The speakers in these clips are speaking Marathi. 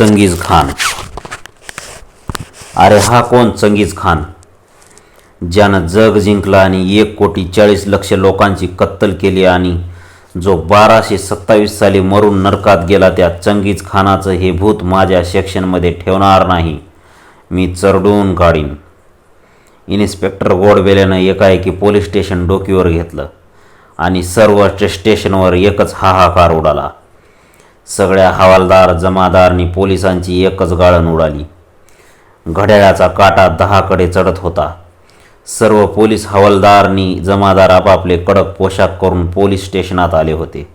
चंगीज खान. अरे हा कोण चंगीज खान? ज्यानं जग जिंकलं आणि एक कोटी चाळीस लक्ष लोकांची कत्तल केली आणि जो बाराशे सत्तावीस साली मरून नरकात गेला त्या चंगीज खानाचं हे भूत माझ्या सेक्शनमध्ये ठेवणार नाही. मी चरडून काढीन. इन्स्पेक्टर गोडबेल्यानं एकाएकी पोलीस स्टेशन डोकीवर घेतलं आणि सर्व स्टेशनवर एकच हाहाकार उडाला. सगळ्या हवालदार जमादारनी पोलिसांची एकच गाळण उडाली. घड्याळाचा काटा दहाकडे चढत होता. सर्व पोलीस हवालदारनी जमादार आपापले कडक पोशाख करून पोलीस स्टेशनात आले होते.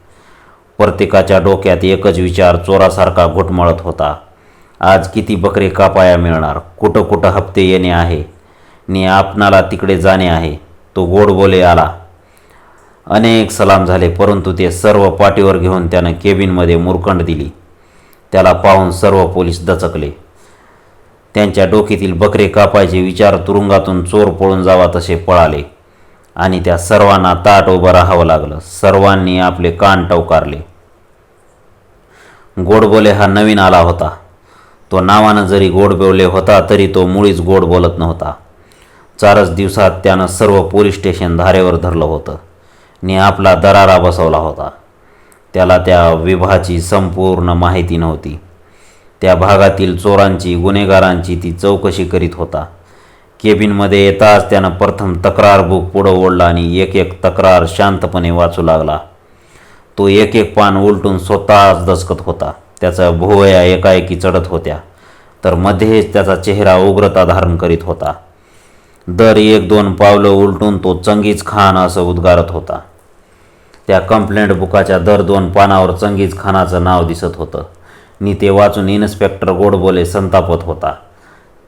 प्रत्येकाच्या डोक्यात एकच विचार चोरासारखा घुटमळत होता. आज किती बकरे कापाया मिळणार? कुठं कुठं हप्ते येणे आहे? नि आपणाला तिकडे जाणे आहे. तो गोड बोले आला. अनेक सलाम झाले परंतु ते सर्व पाठीवर घेऊन त्यानं केबिनमध्ये मुरकंड दिली. त्याला पाहून सर्व पोलीस दचकले. त्यांच्या डोक्यातील बकरे कापायचे विचार तुरुंगातून चोर पळून जावा तसे पळाले आणि त्या सर्वांना ताट उभं राहावं लागलं. सर्वांनी आपले कान टवकारले. गोडबोले हा नवीन आला होता. तो नावानं जरी गोडबोले होता तरी तो मुळीच गोड बोलत नव्हता. चारच दिवसात त्यानं सर्व पोलीस स्टेशन धारेवर धरलं होतं. ने आपला दरारा बसवला होता. त्याला त्या विभाची संपूर्ण माहिती नव्हती. त्या भागातील चोरांची गुन्हेगारांची ती चौकशी करीत होता. केबिनमध्ये येताच त्यानं प्रथम तक्रार बुक पुढं ओढला आणि एक एक तक्रार शांतपणे वाचू लागला. तो एक एक पान उलटून स्वतःच दचकत होता. त्याचा भुवया एकाएकी चढत होत्या तर मध्येच त्याचा चेहरा उग्रता धारण करीत होता. दर एक दोन पावलं उलटून तो चंगीज खान असं उद्गारत होता. त्या कंप्लेंट बुकाच्या दर दोन पानावर चंगीज खानाचं नाव दिसत होतं. नि ते वाचून इन्स्पेक्टर गोडबोले संतापत होता.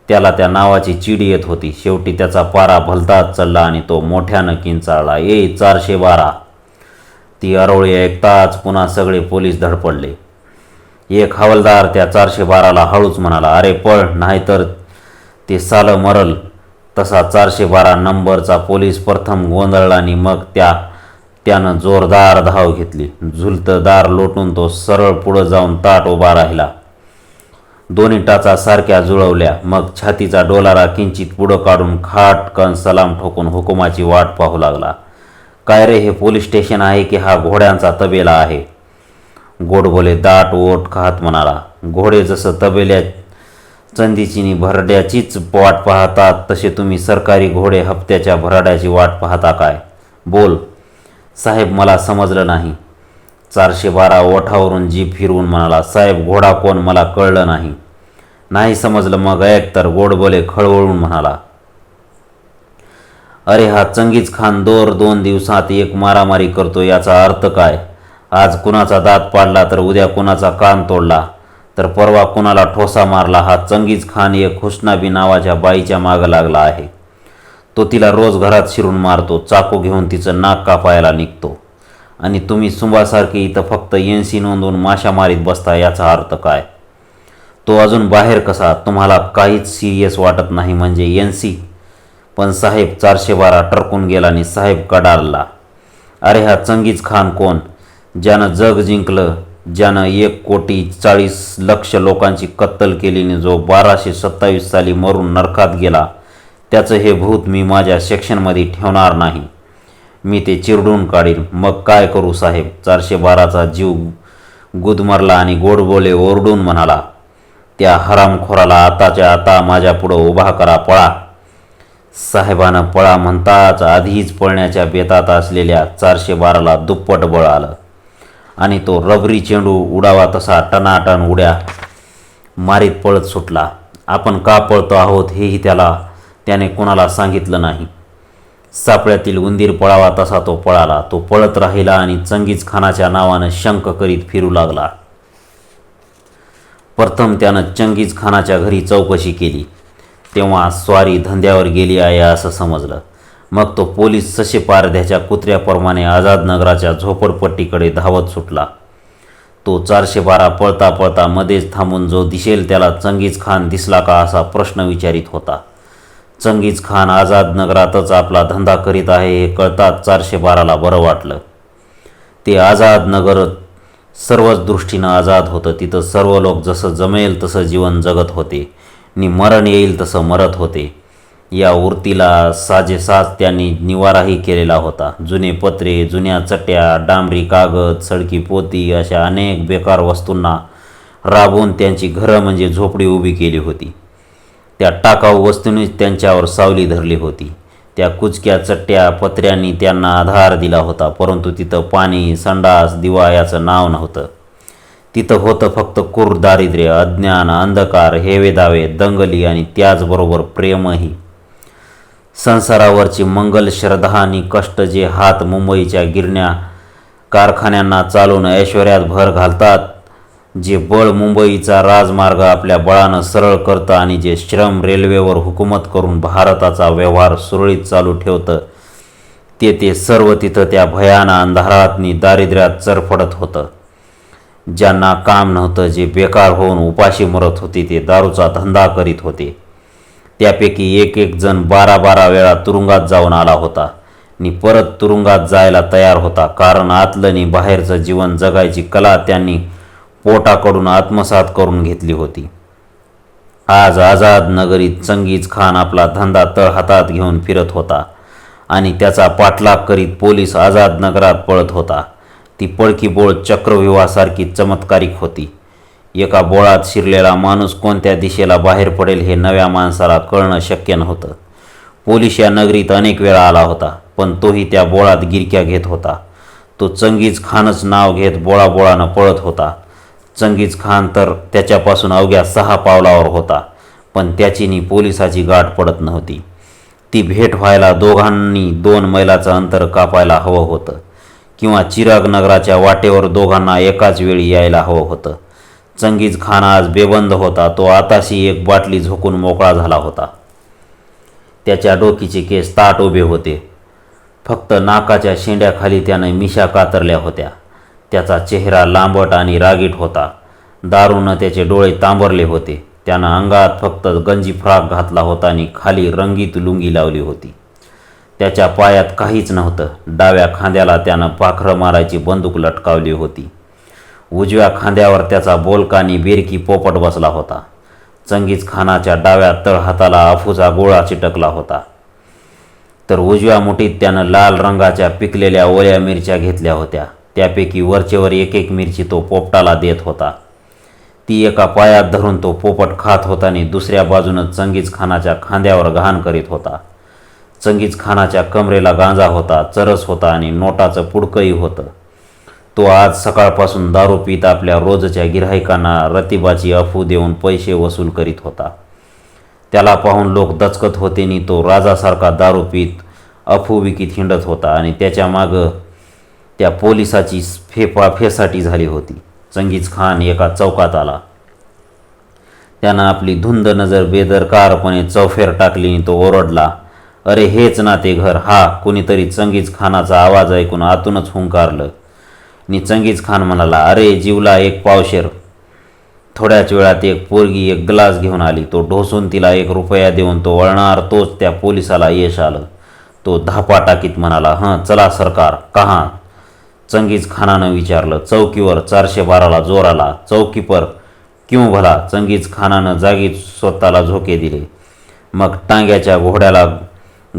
त्याला त्या नावाची चिडी येत होती. शेवटी त्याचा पारा भलताच चढला आणि तो मोठ्यानं किंचाळला. ए चारशे बारा. ती अरोळी ऐकताच पुन्हा सगळे पोलीस धडपडले. एक हवालदार त्या चारशे बाराला हळूच म्हणाला अरे पळ नाहीतर ते सालं मरल. तसा चारशे बारा नंबरचा पोलीस प्रथम गोंधळला आणि मग त्या त्यानं जोरदार धाव घेतली. झुलतं दार लोटून तो सरळ पुढं जाऊन ताट उभा राहिला. दोन्ही टाचा सारख्या जुळवल्या. मग छातीचा डोलारा किंचित पुढं काढून खाटकन सलाम ठोकून हुकुमाची वाट पाहू लागला. काय रे हे पोलीस स्टेशन आहे की हा घोड्यांचा तबेला आहे? गोडबोले दाट ओठ खात म्हणाला. घोडे जसं तबेल्या चंदीची भरड्याचीच वाट पाहतात तसे तुम्ही सरकारी घोडे हप्त्याच्या भराड्याची वाट पाहता काय? बोल. साहेब मला समजलं नाही. चारशे बारा ओठावरून जीप फिरवून म्हणाला साहेब घोडा कोण मला कळलं नाही. नाही समजलं मग एकतर तर गोडबोले खळवळून म्हणाला. अरे हा चंगीज खान दोर दोन दिवसात एक मारामारी करतो याचा अर्थ काय? आज कुणाचा दात पाडला तर उद्या कुणाचा कान तोडला? तर परवा कुणाला ठोसा मारला हा चंगीज खान एक हुस्नाबी नावाच्या बाईच्या मागं लागला आहे. तो तिला रोज घरात शिरून मारतो चाकू घेऊन तिचं नाक कापायला निघतो. आणि तुम्ही सुंबासारखी इथं फक्त एनसी नोंदवून माशा मारीत बसता याचा अर्थ काय? तो अजून बाहेर कसा? तुम्हाला काहीच सिरियस वाटत नाही म्हणजे एन सी? पण साहेब चारशे बारा टरकून गेला आणि साहेब कडारला. अरे हा चंगीज खान कोण? ज्यानं जग जिंकलं ज्यानं एक कोटी चाळीस लक्ष लोकांची कत्तल केली आणि जो बाराशे सत्तावीस साली मरून नरकात गेला त्याचं हे भूत मी माझ्या सेक्शनमध्ये ठेवणार नाही. मी ते चिरडून काढीन. मग काय करू साहेब? चारशे बाराचा जीव गुदमरला आणि गोडबोले ओरडून म्हणाला त्या हरामखोराला आताच्या आता माझ्या पुढं उभा करा पळा. साहेबानं पळा म्हणताच आधीच पळण्याच्या बेतात असलेल्या चारशे बाराला दुप्पट बळ आलं. आणि तो रबरी चेंडू उडावा तसा टनाटन उड्या मारीत पळत सुटला. आपण का पळतो आहोत हेही त्याला त्याने कोणाला सांगितलं नाही. सापळ्यातील उंदीर पळावा तसा तो पळाला. तो पळत राहिला आणि चंगीज खानाच्या नावानं शंक करीत फिरू लागला. प्रथम त्यानं चंगीज खानाच्या घरी चौकशी केली. तेव्हा स्वारी धंद्यावर गेली आहे असं समजलं. मग तो पोलीस सशे पारध्याच्या कुत्र्याप्रमाणे आझाद नगराच्या झोपडपट्टीकडे धावत सुटला. तो चारशे बारा पळता पळता मध्येच थांबून जो दिसेल त्याला चंगीज खान दिसला का असा प्रश्न विचारित होता. चंगीज खान आझाद नगरातच आपला धंदा करीत आहे हे कळताच चारशे बाराला बरं वाटलं. ते आझाद नगर सर्वच दृष्टीनं आझाद होतं. तिथं सर्व लोक जसं जमेल तसं जीवन जगत होते. नि मरण येईल तसं मरत होते. या वृत्तीला साजेसाज त्यांनी निवाराही केलेला होता. जुने पत्रे जुन्या चट्या डांबरी कागद सडकी पोती अशा अनेक बेकार वस्तूंना राबवून त्यांची घरं म्हणजे झोपडी उभी केली होती. त्या टाकाऊ वस्तूंनीच त्यांच्यावर सावली धरली होती. त्या कुचक्या चट्ट्या पत्र्यांनी त्यांना आधार दिला होता परंतु तिथं पाणी संडास दिवा याचं नाव नव्हतं. तिथं होतं फक्त क्रूर दारिद्र्य अज्ञान अंधकार हेवे दावे दंगली आणि त्याचबरोबर प्रेमही. संसारावरची मंगल श्रद्धा आणि कष्ट जे हात मुंबईच्या गिरण्या कारखान्यांना चालून ऐश्वर्यात भर घालतात जे बळ मुंबईचा राजमार्ग आपल्या बळानं सरळ करतं आणि जे श्रम रेल्वेवर हुकूमत करून भारताचा व्यवहार सुरळीत चालू ठेवतं ते ते सर्व तिथं त्या भयाना अंधारातनी दारिद्र्यात चरफडत होतं. ज्यांना काम नव्हतं जे बेकार होऊन उपाशी मरत होते ते दारूचा धंदा करीत होते. त्यापैकी एक एक जण बारा बारा वेळा तुरुंगात जाऊन आला होता. नि परत तुरुंगात जायला तयार होता. कारण आतलं नि बाहेरचं जीवन जगायची कला त्यांनी पोटाकडून आत्मसात करून घेतली होती. आज आझाद नगरीत चंगीज खान आपला धंदा तळ हातात घेऊन फिरत होता आणि त्याचा पाठलाग करीत पोलीस आझाद नगरात पळत होता. ती पळकी बोळ चक्रव्यूहासारखी चमत्कारिक होती. एका बोळात शिरलेला माणूस कोणत्या दिशेला बाहेर पडेल हे नव्या माणसाला कळणं शक्य नव्हतं. पोलीस या नगरीत अनेक वेळा आला होता पण तोही त्या बोळात गिरक्या घेत होता. तो चंगीज खानच नाव घेत बोळाबोळानं पळत होता. चंगीज खान तर त्याच्यापासून अवघ्या सहा पावलावर होता पण त्याची नी पोलिसाची गाठ पडत नव्हती. ती भेट व्हायला दोघांनी दोन मैलाचं अंतर कापायला हवं होतं किंवा चिराग नगराच्या वाटेवर दोघांना एकाच वेळी यायला हवं होतं. चंगीज खान आज बेबंद होता. तो आताशी एक बाटली झोकून मोकळा झाला होता. त्याच्या डोकीचे केस ताट उभे होते. फक्त नाकाच्या शेंड्याखाली त्यानं मिशा कातरल्या होत्या. त्याचा चेहरा लांबट आणि रागीट होता. दारूनं त्याचे डोळे तांबरले होते. त्यानं अंगात फक्त गंजी फ्राक घातला होता आणि खाली रंगीत लुंगी लावली होती. त्याच्या पायात काहीच नव्हतं. डाव्या खांद्याला त्यानं पाखरं मारायची बंदूक लटकावली होती. उजव्या खांद्यावर त्याचा बोलकानी बेरकी पोपट बसला होता. चंगीज खानाच्या डाव्या तळहाताला अफूचा गोळा चिटकला होता. तर उजव्या मुठीत त्यानं लाल रंगाच्या पिकलेल्या ओल्या मिरच्या घेतल्या होत्या. त्यापैकी वरचेवर एक एक मिरची तो पोपटाला देत होता. ती एका पायात धरून तो पोपट खात होता आणि दुसऱ्या बाजूनं चंगीज खानाच्या खांद्यावर घाण करीत होता. चंगीज खानाच्या कमरेला गांजा होता चरस होता आणि नोटाचं पुडकंही होतं. तो आज सकाळपासून दारू पीत आपल्या रोजच्या गिऱ्हाईकांना रतिबाची अफू देऊन पैसे वसूल करीत होता. त्याला पाहून लोक दचकत होते नि तो राजासारखा दारू पीत अफू विकीत हिंडत होता आणि त्याच्या मागं त्या पोलिसाची फेफाफेसाठी झाली होती. चंगीज खान एका चौकात आला. त्यानं आपली धुंद नजर बेदरकारपणे चौफेर टाकली आणि तो ओरडला अरे हेच ना ते घर. हा कुणीतरी चंगीज खानाचा आवाज ऐकून आतूनच हुंकारलं. नि चंगीज खान म्हणाला अरे जीवला एक पावशेर. थोड्याच वेळात एक पोरगी एक ग्लास घेऊन आली. तो ढोसून तिला एक रुपया देऊन तो वळणार तोच त्या पोलिसाला यश आलं. तो धापा टाकीत म्हणाला हं चला सरकार कहा. चंगीज खानानं विचारलं चौकीवर चारशे बाराला जोर आला. चौकीपर क्यों भला? चंगीज खानानं जागीच स्वतःला झोके दिले. मग टांग्याच्या घोड्याला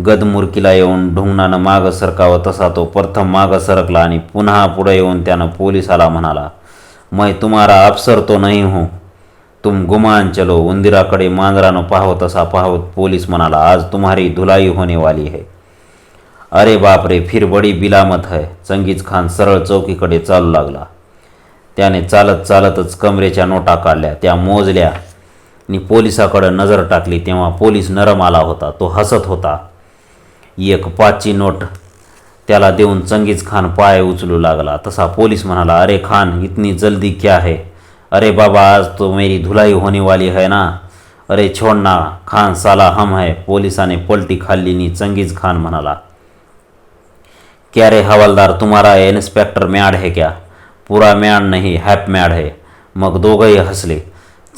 गदमुरकीला येऊन ढुंगणानं मागं सरकावं तसा तो प्रथम मागं सरकला आणि पुन्हा पुढे येऊन त्यानं पोलिसाला म्हणाला मै तुम्हारा अफसर तो नहीं हूँ. तुम गुमान चलो उंदिराकडे मांजरानं पाहत तसा पाहत पोलीस म्हणाला आज तुम्हारी धुलाई होने वाली है. अरे बाप रे फिर बडी बिलामत है. चंगीज खान सरळ चौकीकडे चालू लागला. त्याने चालत चालतच कमरेच्या नोटा काढल्या त्या मोजल्या. आणि पोलिसाकडं नजर टाकली तेव्हा पोलीस नरम आला होता तो हसत होता. एक पाचची नोट. त्याला देऊन चंगीज खान पाय उचलू लागला. तसा पोलीस म्हणाला अरे खान इतनी जल्दी क्या है? अरे बाबा आज तो मेरी धुलाई होने वाली है ना? अरे छोड़ना खान साला हम है. पोलिसाने पलटी खाल्ली नी चंगीज खान म्हणाला क्या रे हवालदार तुम्हारा इन्स्पेक्टर मॅड है क्या? पुरा मॅड नाही हॅप मॅड है. मग दोघंही हसले.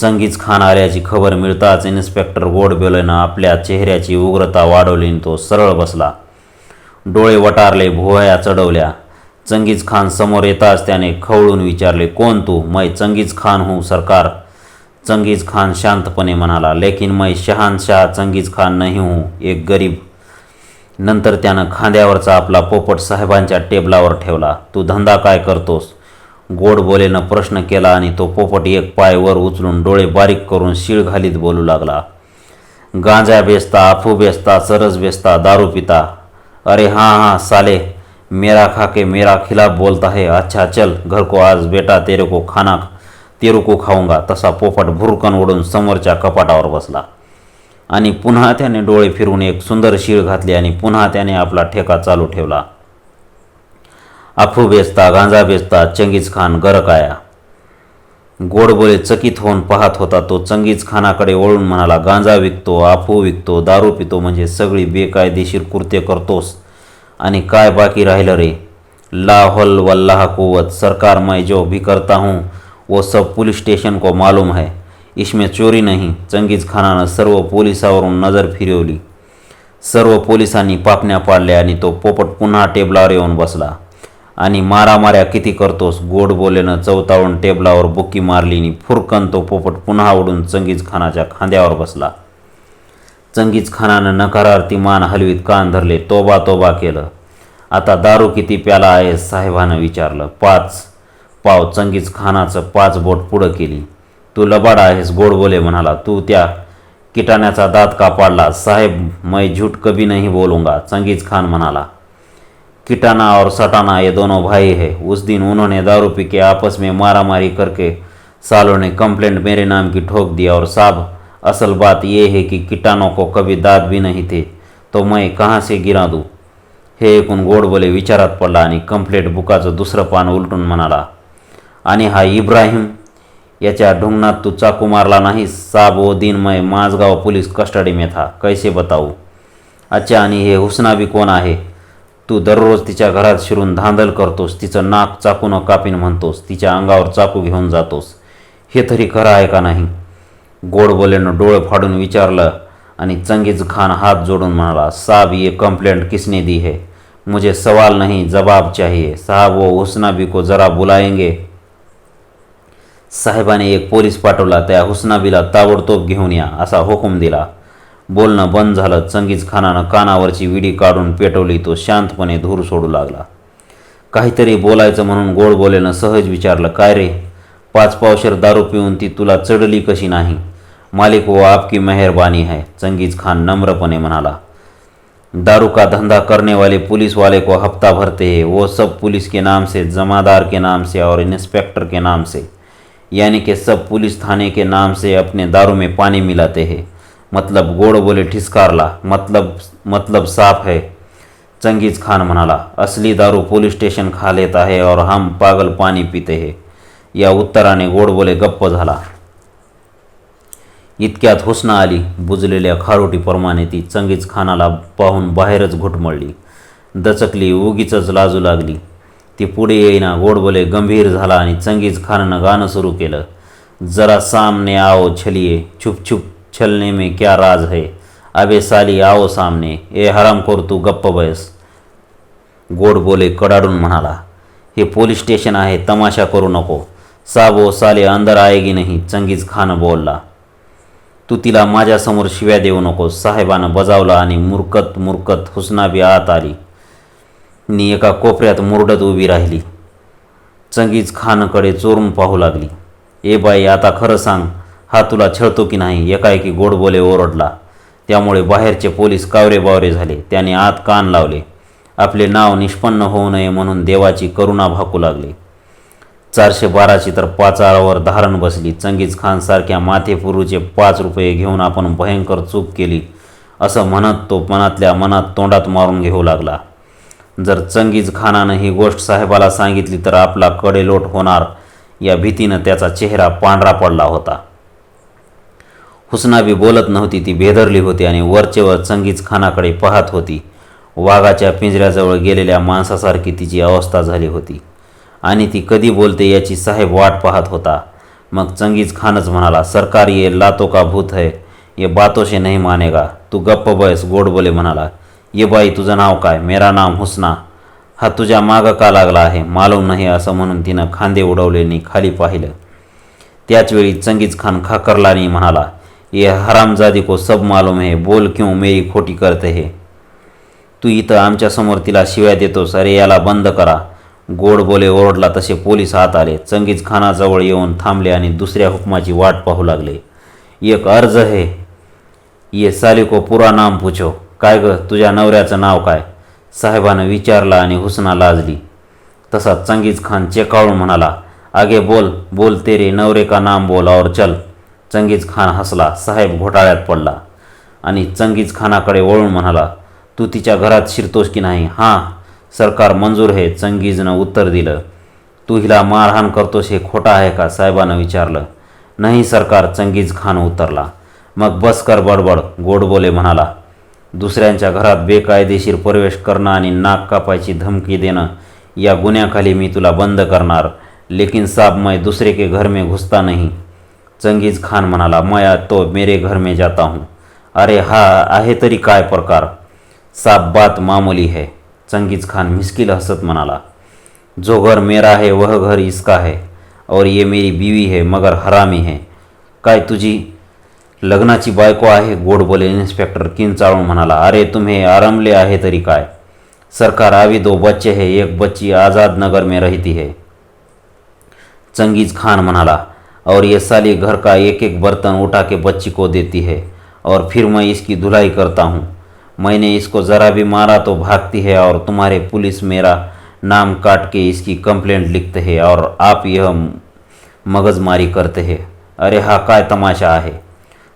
चंगीज खान आल्याची खबर मिळताच इन्स्पेक्टर गोडबेलेनं आपल्या चेहऱ्याची उग्रता वाढवली आणि तो सरळ बसला. डोळे वटारले भुवया चढवल्या. चंगीज खान समोर येताच त्याने खवळून विचारले कोण तू? मै चंगीज खान हूं सरकार. चंगीज खान शांतपणे म्हणाला लेकिन मै शहानशाह चंगीज खान नाही हूं एक गरीब. नंतर त्यानं खांद्यावरचा आपला पोपट साहेबांच्या टेबलावर ठेवला तू धंदा काय करतोस? गोड बोलेनं प्रश्न केला आणि तो पोपट एक पाय वर उचलून डोळे बारीक करून शीळ घालीत बोलू लागला. गांजा बेचता अफू बेचता सरस बेचता दारू पिता. अरे हाँ हाँ साले मेरा खा के मेरा खिलाफ बोलता है. अच्छा चल घर को आज बेटा तेरे को खाना तेरू को खाऊंगा. तसा पोपट भुरकन ओढून समोरच्या कपाटावर बसला. आणि पुन्हा त्याने डोळे फिरून एक सुंदर शीळ घातली आणि पुन्हा त्याने आपला ठेका चालू ठेवला. अफू बेचता गांजा बेचता चंगीज खान गरकाया गोडबोले चकित होऊन पाहत होता तो चंगीज खानाकडे वळून म्हणाला गांजा विकतो आफू विकतो दारू पितो म्हणजे सगळी बेकायदेशीर कृत्य करतोस. आणि काय बाकी राहिलं रे? ला हल वल्लाह कुवत सरकार मैं जो भी करता हूँ वो सब पुलिस स्टेशन को मालूम है. इसमें चोरी नाही चंगीज खानानं सर्व पोलिसावरून नजर फिरवली. सर्व पोलिसांनी पापण्या पाडल्या आणि तो पोपट पुन्हा टेबलावर येऊन बसला. आणि मारामाऱ्या किती करतोस? गोड बोलेनं चवताळून टेबलावर बुक्की मारली नि फुरकन तो पोपट पुन्हा उडून चंगीज खानाच्या खांद्यावर बसला. चंगीज खानानं नकारार्थी मान हलवीत कान धरले तोबा तोबा केलं. आता दारू किती प्याला आहे साहेबानं विचारलं. पाच पाव चंगीज खानाचं पाच बोट पुढं केली. तू लबाड आहेस गोड बोले म्हणाला. तू त्या किटाण्याचा दात का पाडला? साहेब मैं झूठ कभी नाही बोलूंगा चंगीज खान म्हणाला. किटाना और सटाना ये दोनों भाई है। उस दिन उन्होंने दारू पी के आपस में मारा मारी करके सालों ने कंप्लेंट मेरे नाम की ठोक दिया और साहब असल बात ये है कि किटानों को कभी दाद भी नहीं थे तो मैं कहाँ से गिरा दूँ? हे ऐकून गोडबोले विचारात पडला आणि कंप्लेंट बुकाचं दुसरं पान उलटून म्हणाला आणि हा इब्राहिम याच्या ढुंगणात तू चाकू मारला नाही साब ओ दिन मैं माझगाव पुलिस कस्टडी में था कैसे बताऊ? अच्छा आणि हे हुसना बी कोण आहे? तू दररोज तिच्या घरात शिरून धांदल करतोस तिचं नाक चाकून कापीन म्हणतोस तिच्या अंगावर चाकू घेऊन जातोस. हे तरी खरं आहे का नाही? गोड बोलेनं डोळे फाडून विचारलं आणि चंगीज खान हात जोडून म्हणाला साहब ये कंप्लेंट किसने दी है? मुझे सवाल नहीं जवाब चाहिए। साहब वो हुसना बी को ज़रा बुलाएंगे? साहेबाने एक पोलीस पाठवला त्या हुसनाबीला ताबडतोब घेऊन या असा हुकूम दिला. बोलणं बंद झालं चंगीज खानानं कानावरची विडी काढून पेटवली तो शांतपणे धूर सोडू लागला. काहीतरी बोलायचं म्हणून गोड बोलेनं सहज विचारलं काय रे? पाच पावशेर दारू पिऊन ती तुला चढली कशी नाही? मालिक वो आपकी मेहरबानी है चंगीज खान नम्रपणे म्हणाला. दारू का धंधा करने वाले पुलिस वाले को हफ्ता भरते हे वो सब पुलिस के नाम से जमादार के नाम से और इंस्पेक्टर के नाम से यानी कि सब पुलिस थाने के नाम से अपने दारू में पानी मिलाते हैं। मतलब गोड बोले ठिसकारला मतलब मतलब साफ है चंगीज खान म्हणाला. असली दारू पोलीस स्टेशन खा येत आहे और हम पागल पाणी पिते है. या उत्तराने गोड बोले गप्प झाला. इतक्यात हुसना आली. बुजलेल्या खारोटीप्रमाणे ती चंगीज खानाला पाहून बाहेरच घुटमळली दचकली उगीच लाजू लागली. ती पुढे येईना गोडबोले गंभीर झाला आणि चंगीज खाननं गाणं सुरू केलं. जरा सामने आओ छलिये छुप छुप. छलने में क्या राज है? अबे साली आओ सामने। ए हरामखोर तू गप्प बयस गोड बोले कडाडून म्हणाला हे पोलीस स्टेशन आहे तमाशा करू नको. साबो साले अंदर आएगी नाही चंगीज खान बोलला तू तिला माझ्यासमोर शिव्या देऊ नको साहेबानं बजावला आणि मुरकत मुरकत हुसनाबी आत आली. नी एका कोपऱ्यात मुरडत उभी राहिली. चंगीज खानकडे चोरून पाहू लागली. ए बाई आता खरं सांग हा तुला छळतो की नाही एकाएकी गोड बोले ओरडला. त्यामुळे बाहेरचे पोलीस कावरे बावरे झाले. त्याने आत कान लावले. आपले नाव निष्पन्न होऊ नये म्हणून देवाची करुणा भाकू लागली. चारशे बाराची तर पाचारावर धारण बसली. चंगीज खानसारख्या माथेपुरूचे पाच रुपये घेऊन आपण भयंकर चूक केली असं म्हणत तो मनातल्या मनात तोंडात मारून घेऊ लागला. जर चंगीज खानानं ही गोष्ट साहेबाला सांगितली तर आपला कडेलोट होणार. या भीतीनं त्याचा चेहरा पांढरा पडला होता. हुसनाबी बोलत नव्हती ती भेदरली होती आणि वरचेवर चंगीज खानाकडे पाहत होती. वाघाच्या पिंजऱ्याजवळ गेलेल्या माणसासारखी तिची अवस्था झाली होती. आणि ती कधी बोलते याची साहेब वाट पाहत होता. मग चंगीज खानच म्हणाला सरकार ये लातो का भूत है ये बातों से नहीं मानेगा. तू गप्प बयस गोड बोले म्हणाला. ये बाई तुझं नाव काय? मेरा नाम हुसना. हा तुझ्या मागं का लागला आहे? मालूम नाही असं म्हणून तिनं खांदे उडवलेनी खाली पाहिलं. त्याचवेळी चंगीज खान खाकरलानी म्हणाला ये हरामजादी को सब मालूम है बोल क्यों मेरी खोटी करते है? तू इथं आमच्यासमोर तिला शिव्या देतोस अरे याला बंद करा. गोड बोले ओरडला तसे पोलीस आत आले. चंगीज खानाजवळ येऊन थांबले आणि दुसऱ्या हुकमाची वाट पाहू लागले. एक अर्ज हे. ये सालिको पुरा नाम पूछो. काय ग तुझ्या नवऱ्याचं नाव काय? साहेबानं विचारला आणि हुसना लाजली. तसा चंगीज खान चेकाळून म्हणाला आगे बोल बोल तेरे नवरे का नाम बोल और चल. चंगीज खान हसला साहेब घोटाळ्यात पडला. आणि चंगीज खानाकडे वळून म्हणाला तू तिच्या घरात शिरतोस की नाही? हां सरकार मंजूर आहे. चंगीजनं उत्तर दिलं तू हिला मारहाण करतोस हे खोटं आहे का? साहेबानं विचारलं. नाही सरकार चंगीज खान उतरला. मग बस कर बडबड गोडबोले म्हणाला दुसऱ्यांच्या घरात बेकायदेशीर प्रवेश करणं आणि नाक कापायची धमकी देणं या गुन्ह्याखाली मी तुला बंद करणार. लेकिन साब मैं दूसरे के घर में घुसता नहीं. चंगीज खान म्हणाला मैं तो मेरे घर में जाता हूँ. अरे हा आहे तरी काय प्रकार? साब बात मामूली है चंगीज खान मिस्किल हसत म्हणाला. जो घर मेरा है वह घर इसका है और ये मेरी बीवी है मगर हरामी है. काय तुझी लग्नाची बायको आहे? गोड बोले इन्स्पेक्टर किंचाळून म्हणाला. अरे तुम्ही आरामले आहे तरी काय? सरकार आवी दो बच्चे है एक बच्ची आझाद नगर में रहती है. चंगीज खान म्हणाला. और ये साली घर का एक एक बर्तन उठा के बच्ची को देती है। और फिर मैं इसकी धुलाई करता हूँ। मैंने इसको ज़रा भी मारा तो भागती है और तुम्हारे पुलिस मेरा नाम काट के इसकी कंप्लेंट लिखते हैं और आप यह मगजमारी करते हैं। अरे हा, काय तमाशा आहे?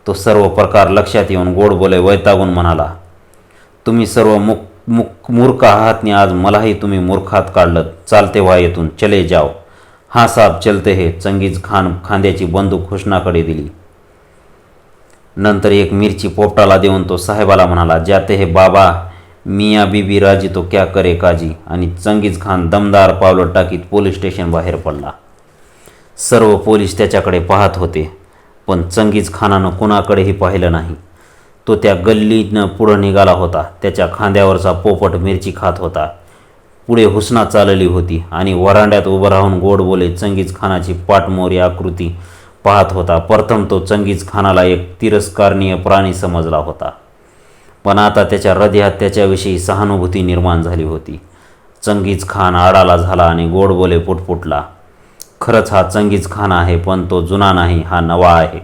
तो सर्व प्रकार लक्षात येऊन गोड बोले वैतागून म्हणाला, तुम्ही सर्व मुक मुक, मूर्ख आहात नि आज मलाही तुम्ही मूर्खात काढलं चालते व्हा येथून. चले जाओ. हा साब चलते हे चंगीज खान खांद्याची बंदूक हुष्णाकडे दिली. नंतर एक मिरची पोपटाला देऊन तो साहेबाला म्हणाला जाते हे बाबा मिया बीबी राजी तो क्या करे काजी? आणि चंगीज खान दमदार पावलं टाकीत पोलीस स्टेशन बाहेर पडला. सर्व पोलीस त्याच्याकडे पाहत होते पण चंगीज खानानं कुणाकडेही पाहिलं नाही. तो त्या गल्लीनं पुढं निघाला होता त्याच्या खांद्यावरचा पोपट मिरची खात होता. पुढे हुसना चालली होती आणि वरांड्यात उभं राहून गोड बोले चंगीज खानाची पाठमोरी आकृती पाहत होता. प्रथम तो चंगीज खानाला एक तिरस्कारणीय प्राणी समजला होता. पण आता त्याच्या हृदयात त्याच्याविषयी सहानुभूती निर्माण झाली होती. चंगीज खान आडाला झाला आणि गोड बोले पुटपुटला खरंच हा चंगीज खान आहे पण तो जुना नाही हा नवा आहे.